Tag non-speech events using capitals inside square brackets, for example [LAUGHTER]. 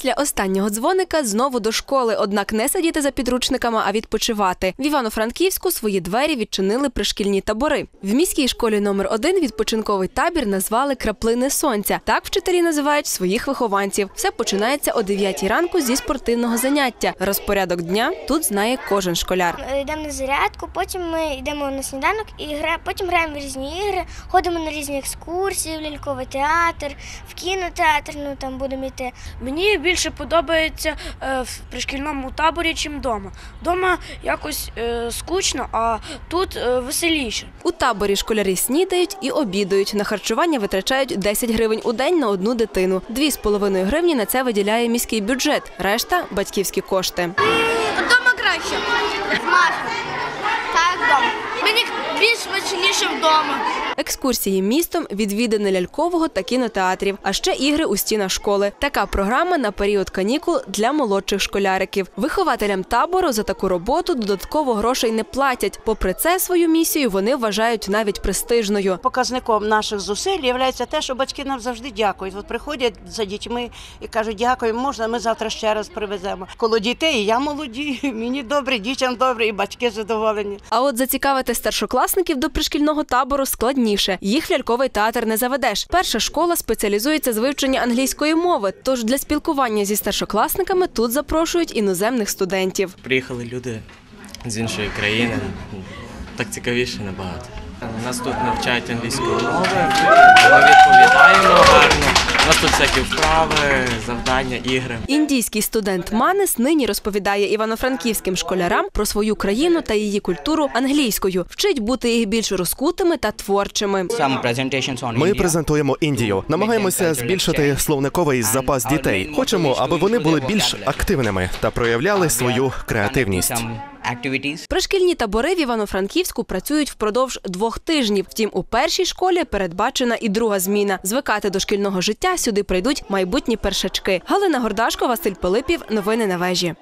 Після останнього дзвоника знову до школи, однак не сидіти за підручниками, а відпочивати. В Івано-Франківську свої двері відчинили пришкільні табори. В міській школі номер 1 відпочинковий табір назвали Краплини сонця. Так вчителі називають своїх вихованців. Все починається о 9 ранку зі спортивного заняття. Розпорядок дня тут знає кожен школяр. Йдемо на зарядку, потім ми йдемо на сніданок і гра... потім граємо в різні ігри, ходимо на різні екскурсії, в ляльковий театр, в кінотеатр, ну там будемо йти. Мені більше подобається е, в пришкільному таборі, чим вдома. Дома якось е, скучно, а тут е, веселіше. У таборі школярі снідають і обідають. На харчування витрачають 10 гривень у день на одну дитину. Дві з половиною гривні на це виділяє міський бюджет. Решта батьківські кошти. Вдома краще. Так, вдома. Більш вдома. Екскурсії містом, відвідини лялькового та кінотеатрів, а ще ігри у стінах школи. Така програма на період канікул для молодших школяриків. Вихователям табору за таку роботу додатково грошей не платять. Попри це, свою місію вони вважають навіть престижною. Показником наших зусиль є те, що батьки нам завжди дякують. От приходять за дітьми і кажуть, дякую, можна, ми завтра ще раз привеземо. Коло дітей я молоді, [LAUGHS] мені добре, дітям добре, і батьки задоволені. А от зацікавити старшокласників до пришкільного табору складніше. Їх в ляльковий театр не заведеш. Перша школа спеціалізується з вивчення англійської мови. Тож для спілкування зі старшокласниками тут запрошують іноземних студентів. Приїхали люди з іншої країни. Так цікавіше набагато. Нас тут навчають англійської мови, ми відповідаємо гарно. Нас тут всякі вправи, завдання, ігри. Індійський студент Манес нині розповідає івано-франківським школярам про свою країну та її культуру англійською, вчить бути їх більш розкутими та творчими. Ми презентуємо Індію, намагаємося збільшити словниковий запас дітей. Хочемо, аби вони були більш активними та проявляли свою креативність. Пришкільні табори в Івано-Франківську працюють впродовж двох тижнів. Втім, у першій школі передбачена і друга зміна. Звикати до шкільного життя сюди прийдуть майбутні першачки. Галина Гордашко, Василь Пилипів. Новини на вежі.